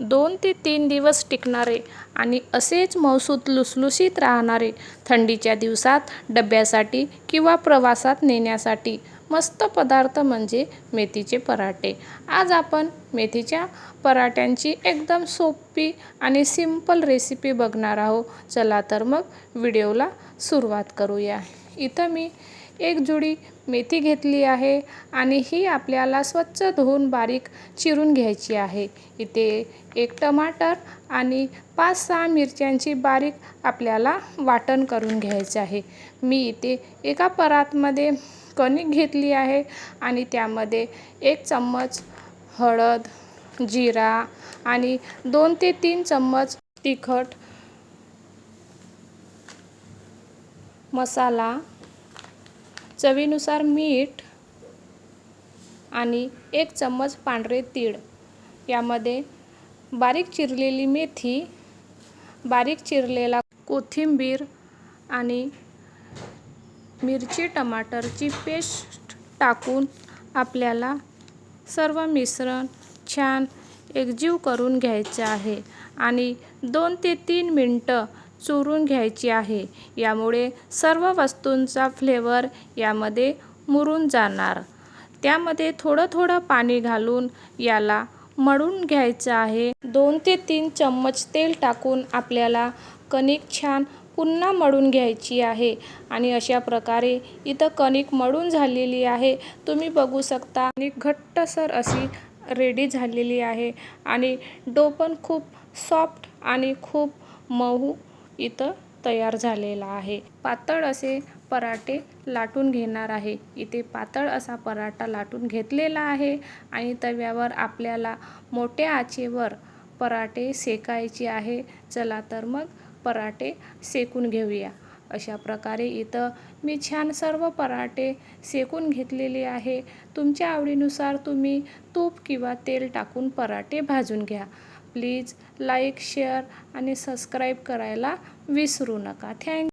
दोन ते तीन दिवस टिकणारे आणि असेच मौसूत लुसलुशीत राहणारे थंडीच्या दिवसात डब्यासाठी किंवा प्रवासात नेण्यासाठी मस्त पदार्थ म्हणजे मेथीचे पराठे. आज आपण मेथीच्या पराठ्यांची एकदम सोपी आणि सिंपल रेसिपी बघणार आहोत. चला तर मग व्हिडिओला सुरुवात करूया. इथं मी एक जुडी मेथी घेतली आहे आणि ही आपल्याला स्वच्छ धुवून बारीक चिरून घ्यायची आहे. इथे एक टमाटर आणि पाच सहा मिरच्यांची बारीक आपल्याला वाटण करून घ्यायचे आहे. मी इथे एका परातमध्ये कणिक घेतली आहे आणि त्यामध्ये एक चम्मच हळद जिरा आणि दोन ते तीन चम्मच तिखट मसाला चवीनुसार मीठ आणि एक चम्मच पांढरे तीळ. यामध्ये बारीक चिरलेली मेथी बारीक चिरलेला कोथिंबीर आणि मिरची टमाटरची पेस्ट टाकून आपल्याला सर्व मिश्रण छान एकजीव करून घ्यायचे आहे. आणि दोन ते तीन मिनटं चुरून घ्यायची आहे. यामुळे सर्व वस्तूंचा फ्लेवर यामध्ये मुरून जाणार. त्यामध्ये थोडं थोडं पाणी घालून याला मळून घ्यायचं आहे. दोन ते तीन चम्मच तेल टाकून आपल्याला कणिक छान पुन्हा मळून घ्यायची आहे. आणि अशा प्रकारे इथं कणिक मळून झालेली आहे. तुम्ही बघू शकता आणि घट्टसर अशी रेडी झालेली आहे. आणि डो पण खूप सॉफ्ट आणि खूप मऊ इथं तयार झालेला आहे. पातळ असे पराठे लाटून घेणार आहे. इथे पातळ असा पराठा लाटून घेतलेला आहे आणि तव्यावर आपल्याला मोठ्या आचेवर पराठे शेकायचे आहे. चला तर मग पराठे शेकून घेऊया. अशा प्रकारे इथं मी छान सर्व पराठे शेकून घेतलेले आहे. तुमच्या आवडीनुसार तुम्ही तूप किंवा तेल टाकून पराठे भाजून घ्या. प्लीज लाईक शेअर आणि सबस्क्राईब करायला विसरू नका. थँक